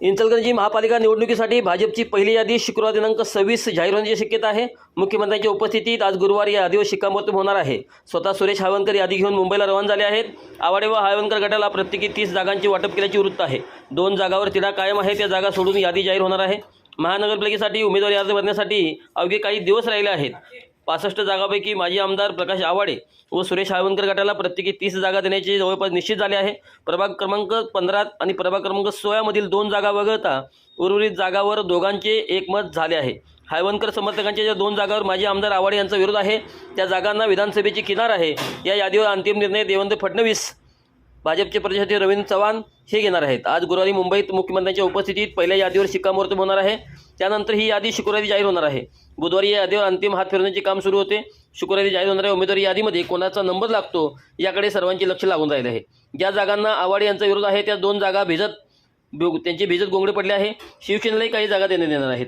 इंचलकरंजी महापालिका निवडणुकीसाठी भाजपची पहिली यादी शुक्रवार दिनांक सव्वीस जाहीर होण्याची शक्यता आहे. मुख्यमंत्र्यांच्या उपस्थितीत आज गुरुवारी या यादीवर शिक्कामोर्तब होणार आहे. स्वतः सुरेश हावनकर यादी घेऊन मुंबईला रवाना झाले आहेत. आवाडे व हायवनकर गटाला प्रत्येकी तीस जागांची वाटप केल्याची वृत्त आहे. दोन जागावर तिढा कायम आहे. त्या जागा सोडून यादी जाहीर होणार आहे. महानगरपालिकेसाठी उमेदवारी अर्ज भरण्यासाठी अवघे काही दिवस राहिले आहेत. पासष्ट जागापैकी माजी आमदार प्रकाश आवाडे व सुरेश हायवनकर गटाला प्रत्येकी तीस जागा देण्याचे जवळपास निश्चित झाले आहे. प्रभाग क्रमांक पंधरा आणि प्रभाग क्रमांक सोळामधील दोन जागा वगळता उर्वरित जागावर दोघांचे एकमत झाले आहे. हायवनकर समर्थकांच्या ज्या दोन जागावर माजी आमदार आवाडे यांचा विरोध आहे त्या जागांना विधानसभेची किनार आहे. या यादीवर अंतिम निर्णय देवेंद्र फडणवीस भाजपचे प्रदेशाध्यक्ष रवींद्र चव्हाण हे घेणार आहेत. आज गुरुवारी मुंबईत मुख्यमंत्र्यांच्या उपस्थितीत पहिल्या यादीवर शिक्कामोर्तब होणार आहे. त्यानंतर ही यादी शुक्रवारी जाहीर होणार आहे. बुधवारी या यादीवर अंतिम हात फिरवण्याचे काम सुरू होते. शुक्रवारी जाहीर होणाऱ्या उमेदवारी यादीमध्ये कोणाचा नंबर लागतो याकडे सर्वांचे लक्ष लागून राहिले आहे. ज्या जागांना आवाडे यांचा विरोध आहे त्या दोन जागा भिजत त्यांचे भिजत गोंगडे पडले आहे. शिवसेनेलाही काही जागा देण्यात येणार आहेत.